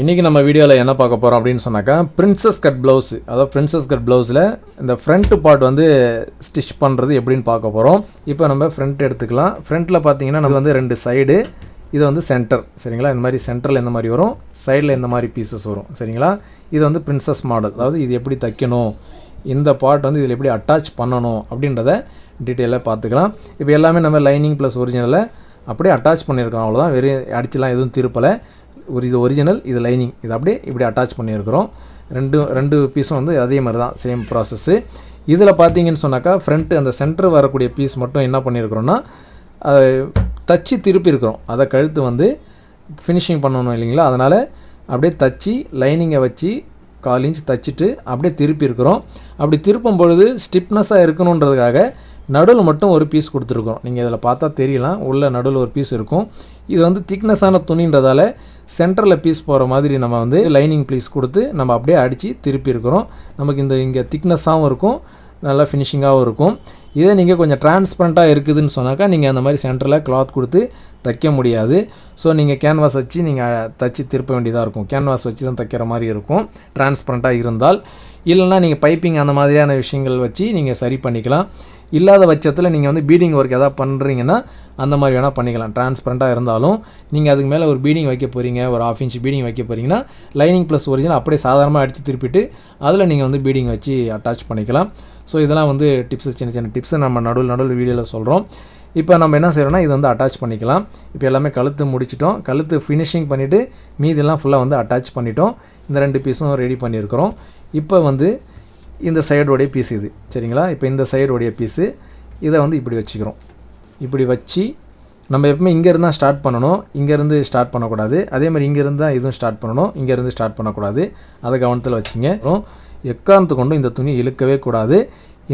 இன்றைக்கி நம்ம வீடியோவில் என்ன பார்க்க போகிறோம் அப்படின்னு சொன்னாக்கா பிரின்சஸ் கட் ப்ளவுஸ் அதாவது பிரின்சஸ் கட் ப்ளவுஸில் இந்த ஃப்ரண்ட் பார்ட் வந்து ஸ்டிச் பண்ணுறது எப்படின்னு பார்க்க போகிறோம் இப்போ நம்ம ஃப்ரண்ட் எடுத்துக்கலாம். ஃப்ரண்ட்டில் பார்த்தீங்கன்னா நம்ம வந்து ரெண்டு சைடு இது வந்து சென்டர் சரிங்களா? இந்த மாதிரி சென்டரில் இந்த மாதிரி வரும். சைடில் இந்த மாதிரி பீசஸ் வரும். சரிங்களா? இது வந்து பிரின்சஸ் மாடல் அதாவது இது எப்படி தைக்கணும்? இந்த பார்ட் வந்து இதில் எப்படி அட்டாச் பண்ணணும்? அப்படின்றத டீட்டெயிலாக பார்த்துக்கலாம். இப்போ எல்லாமே நம்ம லைனிங் ப்ளஸ் ஒரிஜினலை அப்படியே அட்டாச் பண்ணியிருக்கோம் அவ்வளோதான் வெறும் அடிச்சுலாம் எதுவும் திருப்பலை. ஒரு இது ஒரிஜினல் இது லைனிங் இது அப்படியே இப்படி அட்டாச் பண்ணியிருக்கிறோம். ரெண்டு ரெண்டு பீஸும் வந்து அதே மாதிரி தான் சேம் ப்ராசஸ்ஸு இதில் பார்த்தீங்கன்னு சொன்னாக்கா ஃப்ரண்ட்டு அந்த சென்டர் வரக்கூடிய பீஸ் மட்டும் என்ன பண்ணியிருக்கிறோன்னா தச்சு திருப்பி இருக்கிறோம். அதை கழுத்து வந்து ஃபினிஷிங் பண்ணணும் இல்லைங்களா? அதனால் அப்படியே தச்சு லைனிங்கை வச்சு கால் இன்ச் தச்சுட்டு அப்படியே திருப்பி இருக்கிறோம். அப்படி திருப்பும் பொழுது ஸ்டிப்னஸாக இருக்கணுன்றதுக்காக நடுவில் மட்டும் ஒரு பீஸ் கொடுத்துருக்கோம் நீங்கள் இதில் பார்த்தா தெரியலாம். உள்ள நடுவில் ஒரு பீஸ் இருக்கும். இது வந்து திக்னஸான துணின்றதால சென்டரில் பீஸ் போகிற மாதிரி நம்ம வந்து லைனிங் பீஸ் கொடுத்து நம்ம அப்படியே அடித்து திருப்பி இருக்கிறோம். நமக்கு இந்த இங்கே திக்னஸாகவும் இருக்கும் நல்லா ஃபினிஷிங்காகவும் இருக்கும். இதே நீங்கள் கொஞ்சம் டிரான்ஸ்பரண்ட்டாக இருக்குதுன்னு சொன்னாக்கா நீங்கள் அந்த மாதிரி சென்டரில் கிளாத் கொடுத்து தைக்க முடியாது. ஸோ நீங்கள் கேன்வாஸ் வச்சு நீங்கள் தச்சு திருப்ப வேண்டியதாக இருக்கும். கேன்வாஸ் வச்சு தான் தைக்கிற மாதிரி இருக்கும். டிரான்ஸ்பரண்ட்டாக இருந்தால். இல்லைன்னா நீங்கள் பைப்பிங் அந்த மாதிரியான விஷயங்கள் வச்சு நீங்கள் சரி பண்ணிக்கலாம். இல்லாத பட்சத்தில் நீங்கள் வந்து பீடிங் ஒர்க் எதாவது பண்ணுறீங்கன்னா அந்த மாதிரி வேணால் பண்ணிக்கலாம். டிரான்ஸ்பரண்ட்டாக இருந்தாலும் நீங்கள் அதுக்கு மேலே ஒரு பீடிங் வைக்க போகிறீங்க ஒரு ஆஃப் இன்ச் பீடிங் வைக்க போகிறீங்கன்னா லைனிங் ப்ளஸ் ஒரிஜினல் அப்படியே சாதாரணமாக அடித்து திருப்பிட்டு அதில் நீங்கள் வந்து பீடிங் வச்சு அட்டாச் பண்ணிக்கலாம். ஸோ இதெல்லாம் வந்து டிப்ஸ் சின்ன சின்ன டிப்ஸு நம்ம நடுவில் நடுவில் வீடியோவில் சொல்கிறோம் இப்போ நம்ம என்ன செய்கிறோம்னா இது வந்து அட்டாச் பண்ணிக்கலாம். இப்போ எல்லாமே கழுத்து முடிச்சிட்டோம். கழுத்து ஃபினிஷிங் பண்ணிவிட்டு மீதெல்லாம் ஃபுல்லாக வந்து அட்டாச் பண்ணிட்டோம். இந்த ரெண்டு பீஸும் ரெடி பண்ணியிருக்கிறோம் இப்போ வந்து இந்த சைடோடைய பீஸ் இது. சரிங்களா? இப்போ இந்த சைடோடைய பீஸு இதை வந்து இப்படி வச்சுக்கிறோம். இப்படி வச்சு நம்ம எப்பவுமே இங்கேருந்து தான் ஸ்டார்ட் பண்ணணும் இங்கேருந்து ஸ்டார்ட் பண்ணக்கூடாது. அதே மாதிரி இங்கேருந்து தான் இதுவும் ஸ்டார்ட் பண்ணணும் இங்கேருந்து ஸ்டார்ட் பண்ணக்கூடாது. அதை கவனத்தில் வச்சுங்க. அப்புறம் எக்காரணத்து கொண்டும் இந்த துணியை இழுக்கவே கூடாது.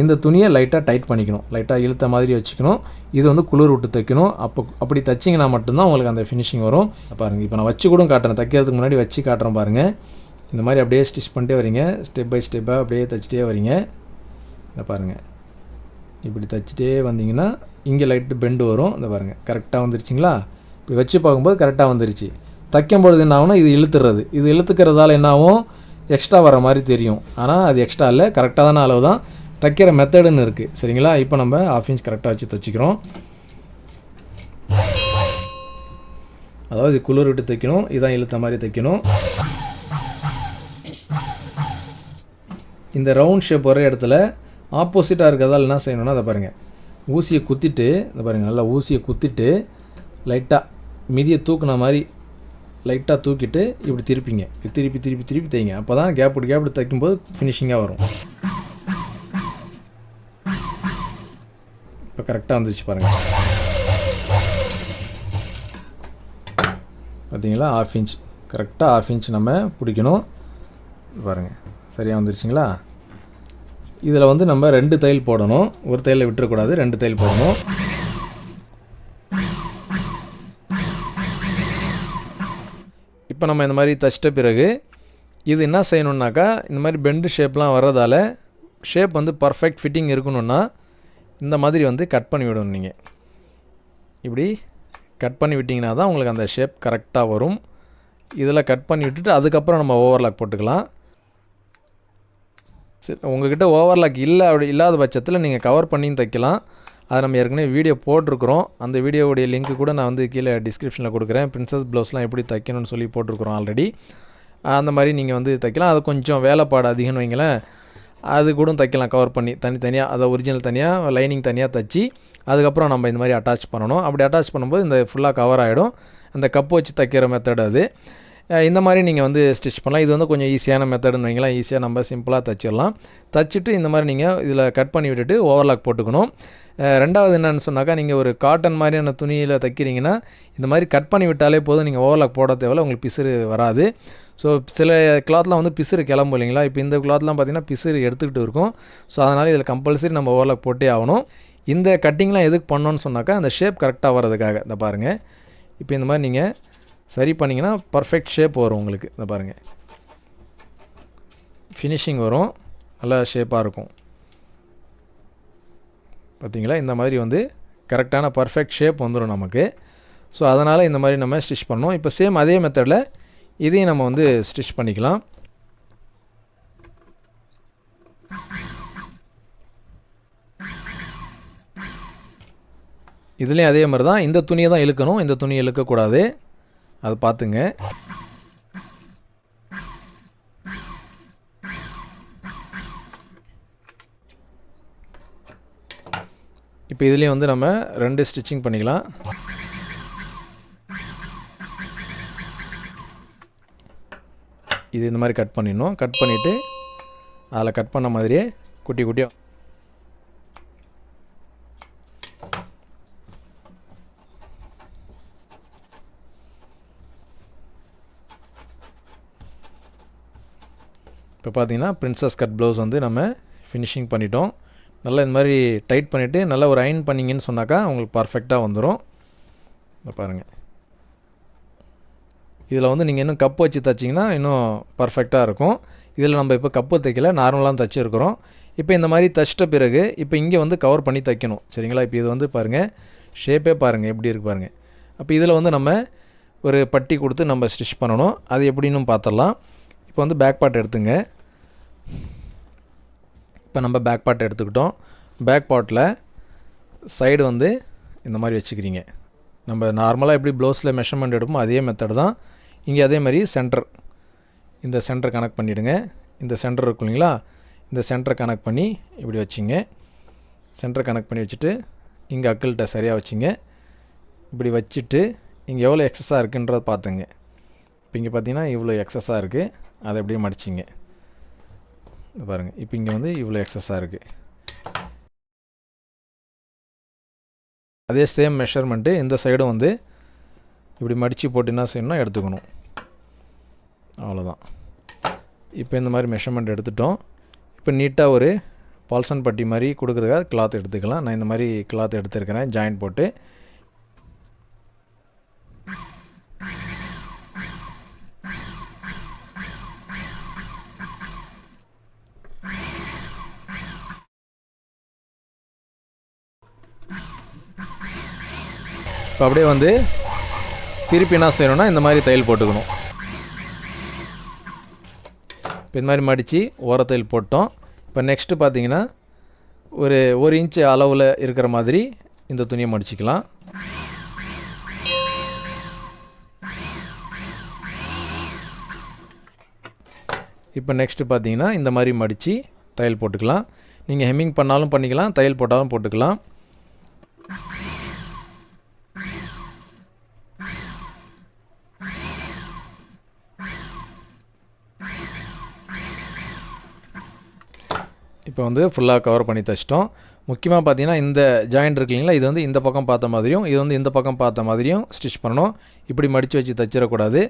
இந்த துணியை லைட்டாக டைட் பண்ணிக்கணும். லைட்டாக இழுத்த மாதிரி வச்சுக்கணும். இது வந்து குளிர் விட்டு தைக்கணும். அப்போ அப்படி தைச்சிங்கன்னா மட்டும்தான் உங்களுக்கு அந்த ஃபினிஷிங் வரும். பாருங்கள் இப்போ நான் வச்சு கூட காட்டுறேன். தைக்கிறதுக்கு முன்னாடி வச்சு காட்டுறேன் பாருங்கள் இந்த மாதிரி அப்படியே ஸ்டிச் பண்ணிட்டே வரீங்க. ஸ்டெப் பை ஸ்டெப்பாக அப்படியே தைச்சிட்டே வரீங்க. இந்த பாருங்கள் இப்படி தைச்சிட்டே வந்தீங்கன்னா இங்கே லைட்டு பெண்டு வரும். இந்த பாருங்கள் கரெக்டாக வந்துருச்சுங்களா? இப்படி வச்சு பார்க்கும்போது கரெக்டாக வந்துருச்சு. தைக்கும் பொழுது என்ன ஆகும்னா இது இழுத்துறது. இது இழுத்துக்கிறதால என்ன ஆகும்? எக்ஸ்ட்ரா வர மாதிரி தெரியும். ஆனால் அது எக்ஸ்ட்ரா இல்லை. கரெக்டான அளவு தான் தைக்கிற மெத்தடுன்னு இருக்குது சரிங்களா? இப்போ நம்ம ஆஃப் இன்ச் கரெக்டாக வச்சு தைச்சிக்கிறோம். அதாவது குளிர் விட்டு தைக்கணும். இதான் இழுத்த மாதிரி தைக்கணும். இந்த ரவுண்ட் ஷேப் வர இடத்துல ஆப்போசிட்டாக இருக்கிறதால என்ன செய்யணும்னா அதை பாருங்கள் ஊசியை குத்திட்டு இந்த பாருங்கள் நல்லா ஊசியை குத்திட்டு லைட்டாக மிதியை தூக்குன மாதிரி லைட்டாக தூக்கிட்டு இப்படி திருப்பிங்க. திருப்பி திருப்பி திருப்பி தைங்க அப்போ தான் கேப் விட்டு கேப் விட்டு தைக்கும்போது ஃபினிஷிங்காக வரும். இப்போ கரெக்டாக வந்துருச்சு பாருங்கள் பார்த்தீங்களா ஆஃப் இன்ச் கரெக்டாக ஆஃப் இன்ச் நம்ம பிடிக்கணும். பாருங்கள் சரியாக வந்துருச்சுங்களா? இதில் வந்து நம்ம ரெண்டு தையல் போடணும். ஒரு தையலில் விட்டுறக்கூடாது ரெண்டு தையல் போடணும். இப்போ நம்ம இந்த மாதிரி தச்சிட்ட பிறகு இது என்ன செய்யணுன்னாக்கா இந்த மாதிரி பெண்டு ஷேப்லாம் வர்றதால ஷேப் வந்து பர்ஃபெக்ட் ஃபிட்டிங் இருக்கணுன்னா இந்த மாதிரி வந்து கட் பண்ணி விடணும் நீங்கள் இப்படி கட் பண்ணி விட்டிங்கன்னா தான் உங்களுக்கு அந்த ஷேப் கரெக்டாக வரும். இதில் கட் பண்ணி விட்டுட்டு அதுக்கப்புறம் நம்ம ஓவர்லாக் போட்டுக்கலாம். சரி உங்ககிட்ட ஓவர்லாக் இல்லை அப்படி இல்லாத பட்சத்தில் நீங்கள் கவர் பண்ணியும் தைக்கலாம். அதை நம்ம ஏற்கனவே வீடியோ போட்டிருக்கிறோம். அந்த வீடியோவுடைய லிங்க் கூட நான் வந்து கீழே டிஸ்கிரிப்ஷனில் கொடுக்குறேன். பிரின்சஸ் ப்ளவுஸ்லாம் எப்படி தைக்கணும்னு சொல்லி போட்டிருக்கிறோம் ஆல்ரெடி அந்த மாதிரி நீங்கள் வந்து தைக்கலாம். அது கொஞ்சம் வேலைப்பாடு அதிகம்னு வைங்களேன். அது கூட தைக்கலாம் கவர் பண்ணி. தனித்தனியாக அதை ஒரிஜினல் தனியாக லைனிங் தனியாக தைச்சி அதுக்கப்புறம் நம்ம இந்த மாதிரி அட்டாச் பண்ணணும். அப்படி அட்டாச் பண்ணும்போது இந்த ஃபுல்லாக கவர் ஆகிடும் அந்த கப் வச்சு தைக்கிற மெத்தட் அது. இந்த மாதிரி நீங்கள் வந்து ஸ்டிச் பண்ணலாம். இது வந்து கொஞ்சம் ஈஸியான மெத்தடுன்னு வைங்களேன். ஈஸியாக நம்ம சிம்பிளாக தைச்சிடலாம். தைச்சிட்டு இந்த மாதிரி நீங்கள் இதில் கட் பண்ணி விட்டுட்டு ஓவர்லாக் போட்டுக்கணும். ரெண்டாவது என்னென்னு சொன்னாக்கா நீங்கள் ஒரு காட்டன் மாதிரியான துணியில் தைக்கிறீங்கன்னா இந்த மாதிரி கட் பண்ணி விட்டாலே போதும். நீங்கள் ஓவர்லாக் போட தேவையில்ல. உங்களுக்கு பிசுறு வராது. ஸோ சில கிளாத்லாம் வந்து பிசுறு கிளம்பும் இல்லைங்களா? இப்போ இந்த கிளாத்லாம் பார்த்திங்கன்னா பிசுறு எடுத்துக்கிட்டு இருக்கும். ஸோ அதனால் இதில் கம்பல்சரி நம்ம ஓவர்லாக் போட்டே ஆகணும். இந்த கட்டிங்லாம் எதுக்கு பண்ணோன்னு சொன்னாக்கா அந்த ஷேப் கரெக்டாக வர்றதுக்காக. இந்த பாருங்கள் இப்போ இந்த மாதிரி நீங்கள் சரி பண்ணிங்கன்னா பர்ஃபெக்ட் ஷேப் வரும் உங்களுக்கு. இந்த பாருங்கள் ஃபினிஷிங் வரும். நல்லா ஷேப்பாக இருக்கும். பார்த்திங்களா இந்த மாதிரி வந்து கரெக்டான பர்ஃபெக்ட் ஷேப் வந்துடும் நமக்கு. ஸோ அதனால் இந்த மாதிரி நம்ம ஸ்டிச் பண்ணோம் இப்போ சேம் அதே மெத்தடில் இதையும் நம்ம வந்து ஸ்டிச் பண்ணிக்கலாம். இதுலேயும் அதே மாதிரி தான். இந்த துணியை தான் இழுக்கணும். இந்த துணியை இழுக்கக்கூடாது. அது பார்த்துங்க இப்போ இதுலேயும் வந்து நம்ம ரெண்டு ஸ்டிச்சிங் பண்ணிக்கலாம். இது இந்த மாதிரி கட் பண்ணிடணும். கட் பண்ணிவிட்டு அதில் கட் பண்ண மாதிரியே குட்டி குட்டியாக இப்போ பார்த்தீங்கன்னா பிரின்சஸ் கட் ப்ளவுஸ் வந்து நம்ம ஃபினிஷிங் பண்ணிட்டோம். நல்லா இந்த மாதிரி டைட் பண்ணிவிட்டு நல்லா ஒரு அயன் பண்ணிங்கன்னு சொன்னாக்கா உங்களுக்கு பர்ஃபெக்டாக வந்துடும் இப்போ பாருங்கள் இதில் வந்து நீங்கள் இன்னும் கப்பு வச்சு தைச்சிங்கன்னா இன்னும் பர்ஃபெக்டாக இருக்கும். இதில் நம்ம இப்போ கப்பு தைக்கல நார்மலாக தைச்சிருக்கிறோம். இப்போ இந்த மாதிரி தைச்சிட்ட பிறகு இப்போ இங்கே வந்து கவர் பண்ணி தைக்கணும். சரிங்களா? இப்போ இது வந்து பாருங்கள் ஷேப்பே பாருங்கள் எப்படி இருக்கு பாருங்கள் அப்போ இதில் வந்து நம்ம ஒரு பட்டி கொடுத்து நம்ம ஸ்டிச் பண்ணணும். அது எப்படின்னு பார்த்துடலாம். இப்போ வந்து பேக் பார்ட் எடுத்துங்க. இப்போ நம்ம பேக் பார்ட் எடுத்துக்கிட்டோம். பேக் பார்ட்டில் சைடு வந்து இந்த மாதிரி வச்சுக்கிறீங்க. நம்ம நார்மலாக எப்படி ப்ளவுஸில் மெஷர்மெண்ட் எடுப்போம் அதே மெத்தட் தான். இங்கே அதே மாதிரி சென்டர் இந்த சென்டர் கனெக்ட் பண்ணிவிடுங்க இந்த சென்டர் இருக்கும் இல்லைங்களா? இந்த சென்டரை கனெக்ட் பண்ணி இப்படி வச்சிங்க. சென்டர் கனெக்ட் பண்ணி வச்சுட்டு இங்கே அக்கள்கிட்ட சரியாக வச்சிங்க. இப்படி வச்சுட்டு இங்கே எவ்வளோ எக்ஸஸாக இருக்குன்றதை பார்த்துங்க. இப்போ இங்கே பார்த்தீங்கன்னா இவ்வளோ எக்ஸஸாக இருக்குது அதை அப்படியே மடிச்சிங்க. இது பாருங்கள் இப்போ இங்கே வந்து இவ்வளோ எக்ஸஸாக இருக்குது அதே சேம் மெஷர்மெண்ட்டு இந்த சைடும் வந்து இப்படி மடித்து போட்டு என்ன செய்யணும்னா எடுத்துக்கணும். அவ்வளோதான் இப்போ இந்த மாதிரி மெஷர்மெண்ட் எடுத்துட்டோம். இப்போ நீட்டாக ஒரு பால்சன் பட்டி மாதிரி கொடுக்குறதுக்காக கிளாத் எடுத்துக்கலாம். நான் இந்த மாதிரி கிளாத் எடுத்துருக்கிறேன். ஜாயின் போட்டு இப்போ அப்படியே வந்து திருப்பி என்ன செய்யணும்னா இந்த மாதிரி தையல் போட்டுக்கணும். இப்போ இந்த மாதிரி மடித்து ஓரத்தையில் போட்டோம். இப்போ நெக்ஸ்ட்டு பார்த்தீங்கன்னா ஒரு ஒரு இன்ச்சு அளவில் இருக்கிற மாதிரி இந்த துணியை மடிச்சிக்கலாம். இப்போ நெக்ஸ்ட்டு பார்த்தீங்கன்னா இந்த மாதிரி மடித்து தையல் போட்டுக்கலாம். நீங்கள் ஹெம்மிங் பண்ணாலும் பண்ணிக்கலாம் தையல் போட்டாலும் போட்டுக்கலாம். இப்போ வந்து ஃபுல்லாக கவர் பண்ணி தைச்சிட்டோம். முக்கியமாக பார்த்தீங்கன்னா இந்த ஜாயிண்ட் இருக்கு இல்லைங்களா இது வந்து இந்த பக்கம் பார்த்த மாதிரியும் இது வந்து இந்த பக்கம் பார்த்த மாதிரியும் ஸ்டிச் பண்ணணும். இப்படி மடித்து வச்சு தைச்சிடக்கூடாது.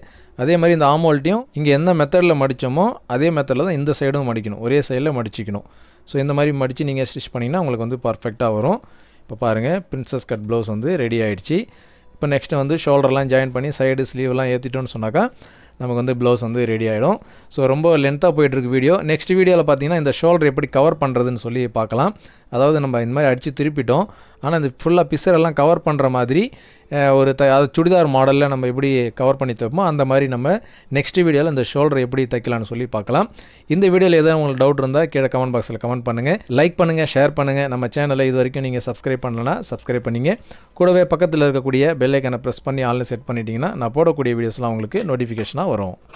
அதே மாதிரி இந்த ஆமோல்ட்டையும் இங்கே எந்த மெத்தடில் மடித்தோமோ அதே மெத்தடில் தான் இந்த சைடும் மடிக்கணும். ஒரே சைடில் மடிச்சிக்கணும். ஸோ இந்த மாதிரி மடித்து நீங்கள் ஸ்டிச் பண்ணிங்கன்னா உங்களுக்கு வந்து பர்ஃபெக்டாக வரும். இப்போ பாருங்கள் பிரின்சஸ் கட் ப்ளவுஸ் வந்து ரெடி ஆகிடுச்சு இப்போ நெக்ஸ்ட்டு வந்து ஷோல்டர்லாம் ஜாயின் பண்ணி சைடு ஸ்லீவ்லாம் ஏற்றிட்டோன்னு சொன்னாக்கா நமக்கு வந்து ப்ளவுஸ் வந்து ரெடி ஆகிடும் ஸோ ரொம்ப லென்த்தாக போயிட்டுருக்கு வீடியோ நெக்ஸ்ட் வீடியோவில் பார்த்தீங்கன்னா இந்த ஷோல்டர் எப்படி கவர் பண்ணுறதுன்னு சொல்லி பார்க்கலாம். அதாவது நம்ம இந்த மாதிரி அடித்து திருப்பிட்டோம். ஆனால் இந்த ஃபுல்லாக பிசரெல்லாம் கவர் பண்ணுற மாதிரி ஒரு த அது சுடிதார் மாடலில் நம்ம எப்படி கவர் பண்ணி தைப்போமோ அந்த மாதிரி நம்ம நெக்ஸ்ட் வீடியோவில் இந்த ஷோல்டர் எப்படி தைக்கலாம்னு சொல்லி பார்க்கலாம். இந்த வீடியோவில் எதாவது உங்களுக்கு டவுட் இருந்தால் கீழே கமெண்ட் பாக்ஸில் கமெண்ட் பண்ணுங்கள் லைக் பண்ணுங்கள் ஷேர் பண்ணுங்கள் நம்ம சேனலை இது வரைக்கும் நீங்கள் சப்ஸ்கிரைப் பண்ணலன்னா சப்ஸ்கிரைப் பண்ணிங்க. கூடவே பக்கத்தில் இருக்கக்கூடிய பெல்லைக்கனை ப்ரெஸ் பண்ணி ஆன்லைன் செட் பண்ணிட்டீங்கன்னா நான் போடக்கூடிய வீடியோஸ்லாம் உங்களுக்கு நோட்டிஃபிகேஷனாக வரும்.